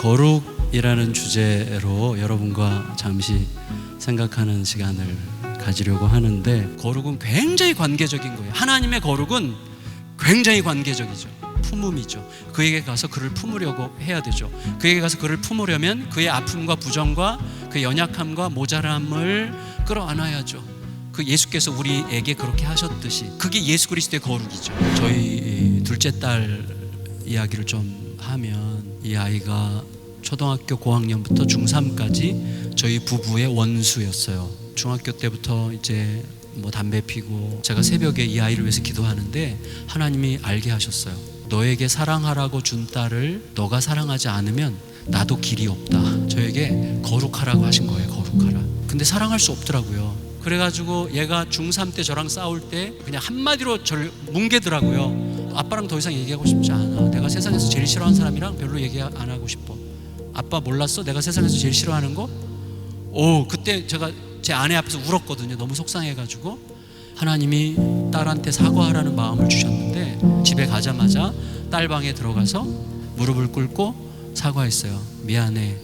거룩이라는 주제로 여러분과 잠시 생각하는 시간을 가지려고 하는데 거룩은 굉장히 관계적인 거예요. 하나님의 거룩은 굉장히 관계적이죠. 품음이죠. 그에게 가서 그를 품으려고 해야 되죠. 그에게 가서 그를 품으려면 그의 아픔과 부정과 그의 연약함과 모자람을 끌어안아야죠. 그 예수께서 우리에게 그렇게 하셨듯이 그게 예수 그리스도의 거룩이죠. 저희 둘째 딸 이야기를 좀 하면 이 아이가 초등학교 고학년부터 중3까지 저희 부부의 원수였어요. 중학교 때부터 이제 뭐 담배 피고 제가 새벽에 이 아이를 위해서 기도하는데 하나님이 알게 하셨어요. 너에게 사랑하라고 준 딸을 너가 사랑하지 않으면 나도 길이 없다. 저에게 거룩하라고 하신 거예요. 거룩하라. 근데 사랑할 수 없더라고요. 그래가지고 얘가 중3 때 저랑 싸울 때 그냥 한마디로 저를 뭉개더라고요. 아빠랑 더 이상 얘기하고 싶지 않아. 내가 세상에서 제일 싫어하는 사람이랑 별로 얘기 안 하고 싶어. 아빠 몰랐어? 내가 세상에서 제일 싫어하는 거? 오, 그때 제가 제 아내 앞에서 울었거든요. 너무 속상해가지고 하나님이 딸한테 사과하라는 마음을 주셨는데 집에 가자마자 딸 방에 들어가서 무릎을 꿇고 사과했어요. 미안해.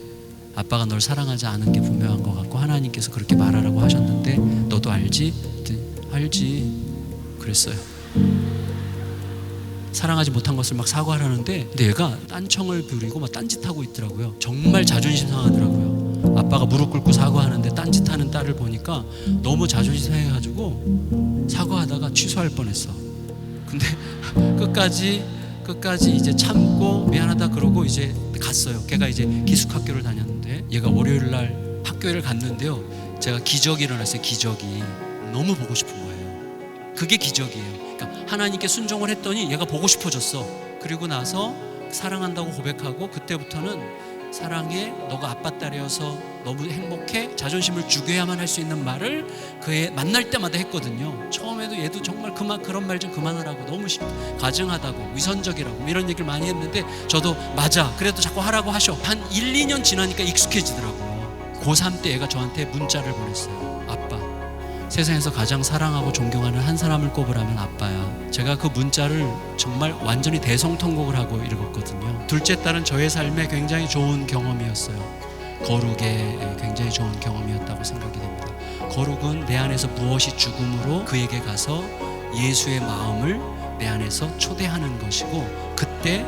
아빠가 널 사랑하지 않은 게 분명한 것 같고 하나님께서 그렇게 말하라고 하셨는데 너도 알지? 그랬더니 알지. 그랬어요. 사랑하지 못한 것을 막 사과를 하는데 근데 얘가 딴청을 부리고 막 딴짓하고 있더라고요. 정말 자존심 상하더라고요. 아빠가 무릎 꿇고 사과하는데 딴짓하는 딸을 보니까 너무 자존심 상해가지고 사과하다가 취소할 뻔했어. 근데 끝까지 끝까지 이제 참고 미안하다 그러고 이제 갔어요. 걔가 이제 기숙학교를 다녔는데 얘가 월요일 날 학교를 갔는데요. 제가 기적이 일어났어요. 기적이 너무 보고 싶은 거예요. 그게 기적이에요. 그러니까 하나님께 순종을 했더니 얘가 보고 싶어졌어. 그리고 나서 사랑한다고 고백하고 그때부터는 사랑해 너가 아빠 딸이어서 너무 행복해 자존심을 죽여야만 할 수 있는 말을 그애 만날 때마다 했거든요. 처음에도 얘도 정말 그만 그런 말 좀 그만하라고 너무 심, 가증하다고 위선적이라고 뭐 이런 얘기를 많이 했는데 저도 맞아 그래도 자꾸 하라고 하셔 한 1, 2년 지나니까 익숙해지더라고요. 고3 때 얘가 저한테 문자를 보냈어요. 세상에서 가장 사랑하고 존경하는 한 사람을 꼽으라면 아빠야. 제가 그 문자를 정말 완전히 대성통곡을 하고 읽었거든요. 둘째 딸은 저의 삶에 굉장히 좋은 경험이었어요. 거룩에 굉장히 좋은 경험이었다고 생각이 됩니다. 거룩은 내 안에서 무엇이 죽음으로 그에게 가서 예수의 마음을 내 안에서 초대하는 것이고 그때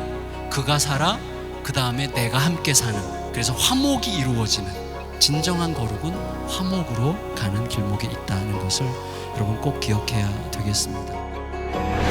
그가 살아 그 다음에 내가 함께 사는 그래서 화목이 이루어지는 진정한 거룩은 화목으로 가는 길목에 있다는 것을 여러분 꼭 기억해야 되겠습니다.